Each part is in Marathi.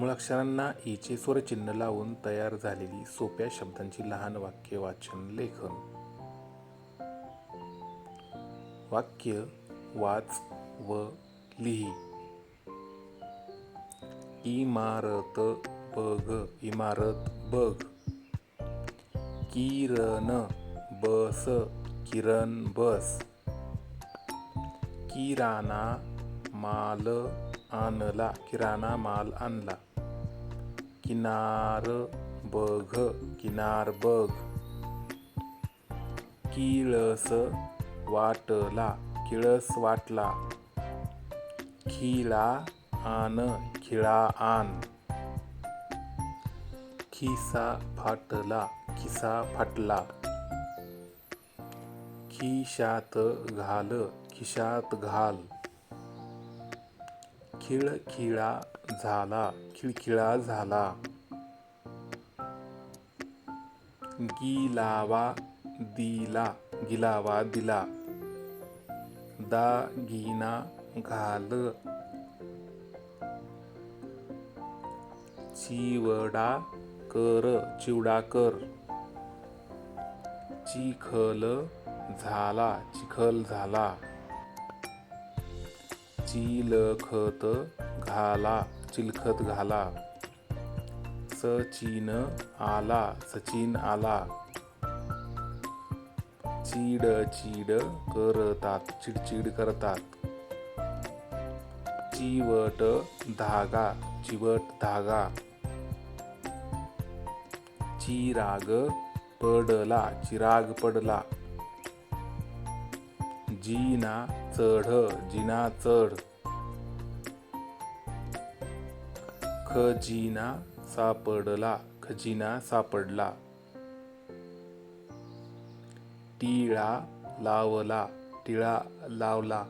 मुळाक्षरांना ईचे स्वरचिन्ह लावून तयार झालेली सोप्या शब्दांची लहान वाक्य वाचन लेखन. वाक्य वाच व लिही. इमारत बघ इमारत बघ. किरण बस किरण बस. किराणा माल आणला किराणा माल आणला. किनार बघ किनार बघ. किळस वाटला किळस वाटला. खिळा आन खिळा आण. खिसा फाटला खिसा फाटला. खिशात घाल खिशात घाल. खिळखिळा झाला खिळखिळा झाला. गिलावा दिला गिलावा दिला. दागिना घाल. चिवडा कर चिवडा कर. चिखल झाला चिखल झाला. चिलखत घाला चिलखत घाला. सचिन आला सचिन आला. चिड चिड करतात चिडचिड करतात. चिवट धागा चिवट धागा. चिराग पडला चिराग पडला. जिना चढ जिना चढ. खजिना सापडला खजिना सापडला. टिळा लावला टिळा लावला.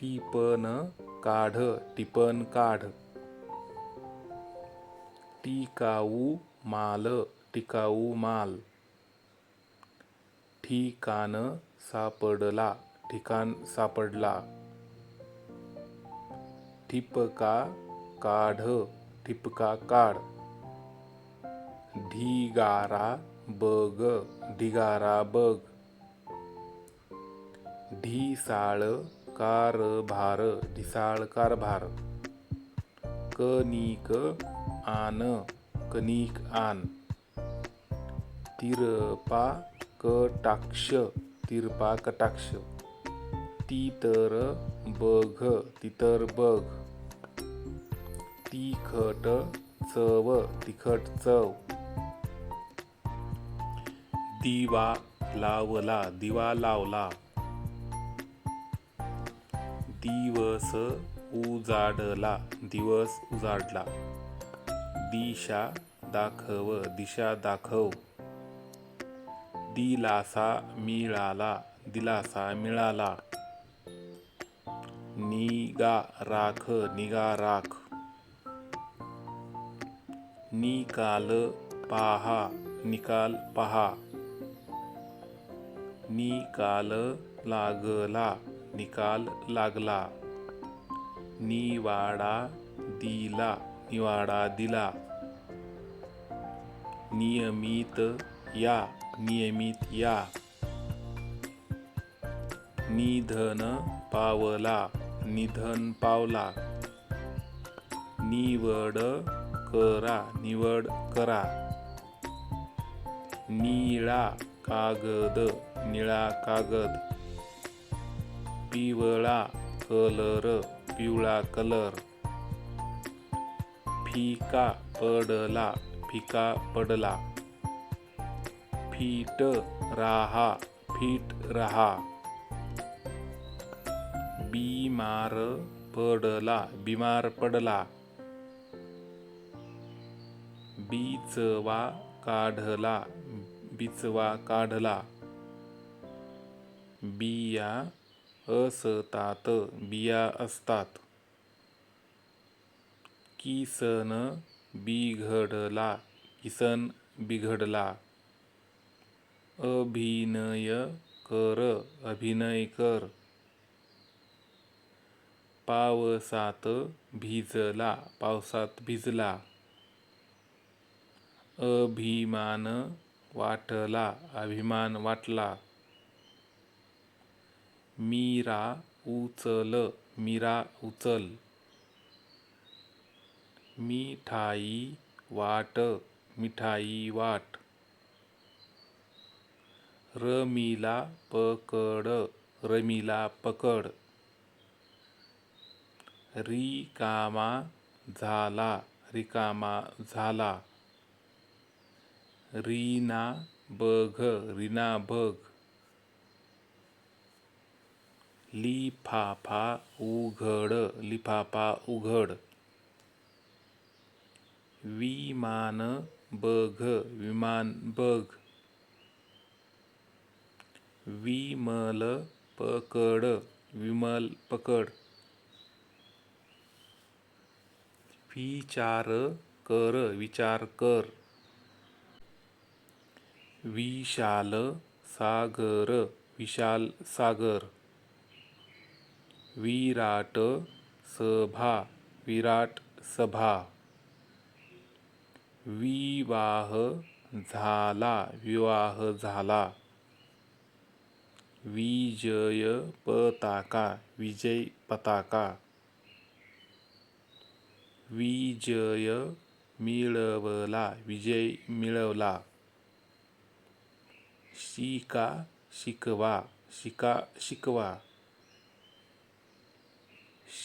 टिपन काढ टिपण काढ. टिकाऊ माल टिकाऊ माल. ठिकाण सापडला ठिकाण सापडला. ठिपका काढ ठिपका काढ. ढिगारा बग ढिगारा बग ढिसाळ कारभार ढिसाळ कारभार. कणिक आन कणिक आन तिरपा कटाक्ष तिरपा कटाक्ष. तितर बघ तितर बघ. तिखट चव तिखट चव. दिवा लावला दिवा लावला. दिवस उजाडला दिवस उजाडला. दिशा दाखव दिशा दाखव. दिलासा मिळाला दिलासा मिळाला. निगा राख निगा राख. निकाल पहा निकाल पहा. निकाल लागला निकाल लागला. निवाडा दिला निवाडा दिला. नियमित या नियमित या. निधन पावला निधन पावला. निवड करा निवड करा. निळा कागद निळा कागद. पिवळा कलर पिवळा कलर. फिका पडला फिका पडला. फिट राहा फिट राहा बिमार पडला बिमार पडला. बिचवा काढला बिचवा काढला. बिया असतात बिया असतात. किसन बिघडला किसन बिघडला. अभिनय कर अभिनय कर. पावसात भिजला पावसात भिजला. अभिमान वाटला अभिमान वाटला. मीरा उचल मीरा उचल. मिठाई वाट मिठाई वाट. रमीला पकड रमीला पकड. रिकामा झाला रिकामा झाला. रीना बघ रीना बघ. लिफाफा उघड लिफाफा उघड. विमान बघ विमान बघ. विमल पकड विमल पकड विचार कर विचार कर विशाल सागर विशाल सागर विराट सभा विराट सभा विवाह झाला विवाह झाला. विजय पताका विजय पताका विजय मिळवला विजय मिळवला शिका शिकवा शिका शिकवा।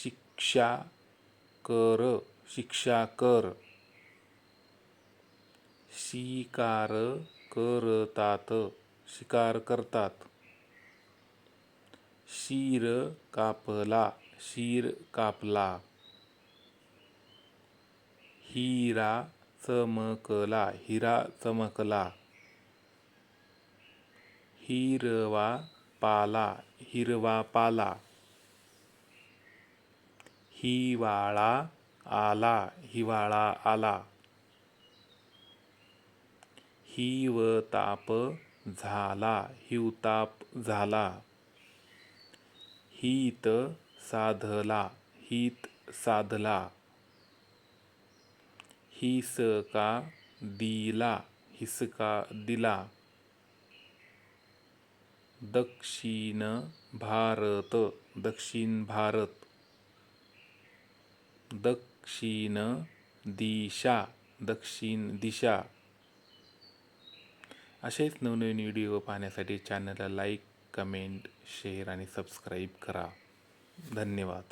शिक्षा कर शिक्षा कर। शिकार करतात शिकार करतात। शिर कापला शिर कापला. हिरा चमकला हिरा चमकला. हिरवा पाला हिरवा पाला. हिवाळा आला हिवाळा आला. हिवताप झाला हिवताप झाला. हित साधला हित साधला. हिसका दिला हिसका दिला. दक्षिण भारत दक्षिण भारत. दक्षिण दिशा दक्षिण दिशा. असेच नवनवीन व्हिडिओ पाहण्यासाठी चॅनलला लाईक कमेंट शेअर आणि सबस्क्राईब करा. धन्यवाद.